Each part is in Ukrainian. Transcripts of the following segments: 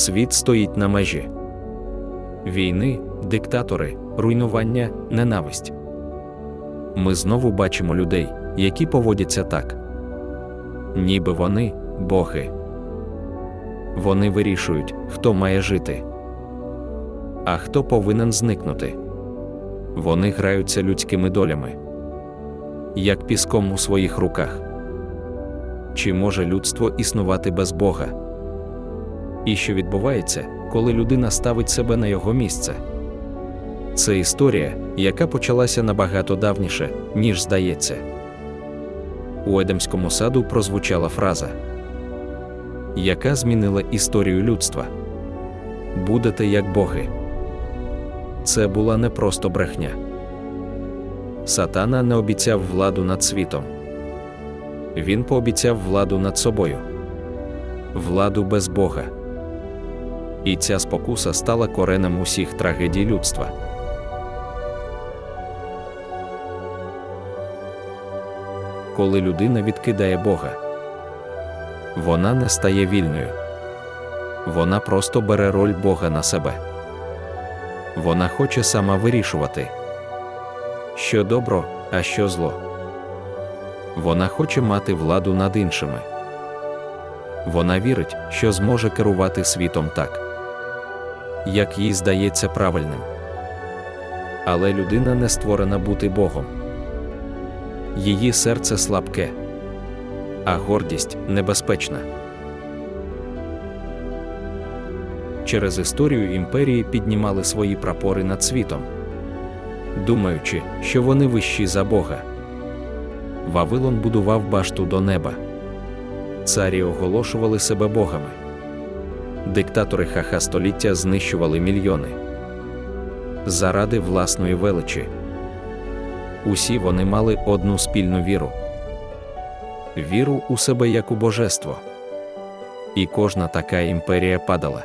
Світ стоїть на межі війни, диктатори, руйнування, ненависть. Ми знову бачимо людей, які поводяться так. Ніби вони боги. Вони вирішують, хто має жити, а хто повинен зникнути. Вони граються людськими долями, як піском у своїх руках. Чи може людство існувати без Бога? І що відбувається, коли людина ставить себе на його місце? Це історія, яка почалася набагато давніше, ніж здається. У Едемському саду прозвучала фраза, яка змінила історію людства. Будете як боги. Це була не просто брехня. Сатана не обіцяв владу над світом. Він пообіцяв владу над собою, владу без Бога. І ця спокуса стала коренем усіх трагедій людства. Коли людина відкидає Бога, вона не стає вільною. Вона просто бере роль Бога на себе. Вона хоче сама вирішувати, що добро, а що зло. Вона хоче мати владу над іншими. Вона вірить, що зможе керувати світом так, як їй здається правильним. Але людина не створена бути Богом. Її серце слабке, а гордість небезпечна. Через історію імперії піднімали свої прапори над світом, думаючи, що вони вищі за Бога. Вавилон будував башту до неба. Царі оголошували себе богами. Диктатори хаха століття знищували мільйони заради власної величі. Усі вони мали одну спільну віру віру у себе як у божество. І кожна така імперія падала.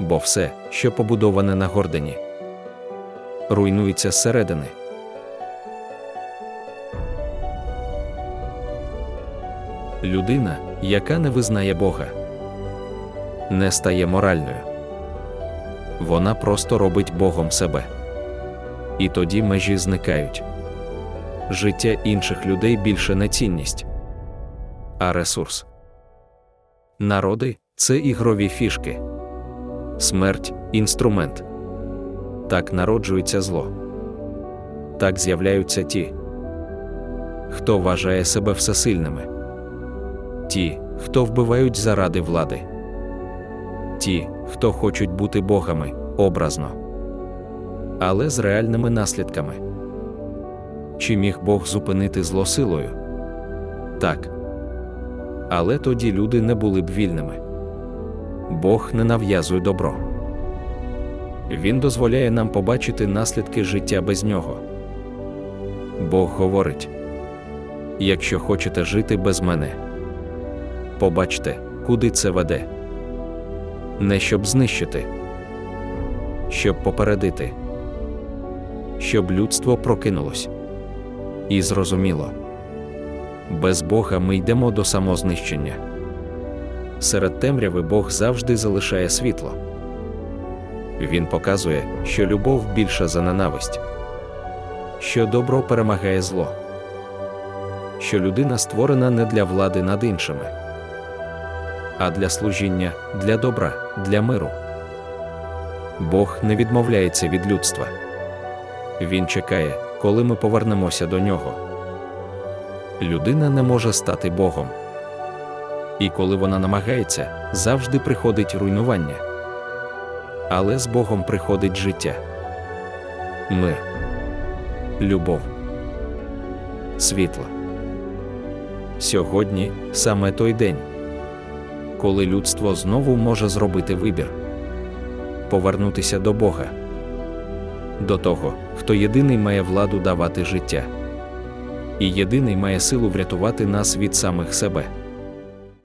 Бо все, що побудоване на гордині, руйнується зсередини. Людина, яка не визнає Бога, не стає моральною. Вона просто робить Богом себе. І тоді межі зникають. Життя інших людей більше не цінність, а ресурс. Народи це ігрові фішки, смерть інструмент. Так народжується зло. Так з'являються ті, хто вважає себе всесильними ті, хто вбивають заради влади, ті, хто хочуть бути богами образно, але з реальними наслідками. Чи міг Бог зупинити зло силою? Так. Але тоді люди не були б вільними. Бог не нав'язує добро. Він дозволяє нам побачити наслідки життя без нього. Бог говорить: якщо хочете жити без мене, побачте, куди це веде. Не щоб знищити, щоб попередити, щоб людство прокинулось. І зрозуміло, без Бога ми йдемо до самознищення. Серед темряви Бог завжди залишає світло. Він показує, що любов більша за ненависть, що добро перемагає зло, що людина створена не для влади над іншими а для служіння, для добра, для миру. Бог не відмовляється від людства. Він чекає, коли ми повернемося до нього. Людина не може стати Богом. І коли вона намагається, завжди приходить руйнування. Але з Богом приходить життя, мир, любов, світло. Сьогодні саме той день коли людство знову може зробити вибір, повернутися до Бога, до того, хто єдиний має владу давати життя, і єдиний має силу врятувати нас від самих себе.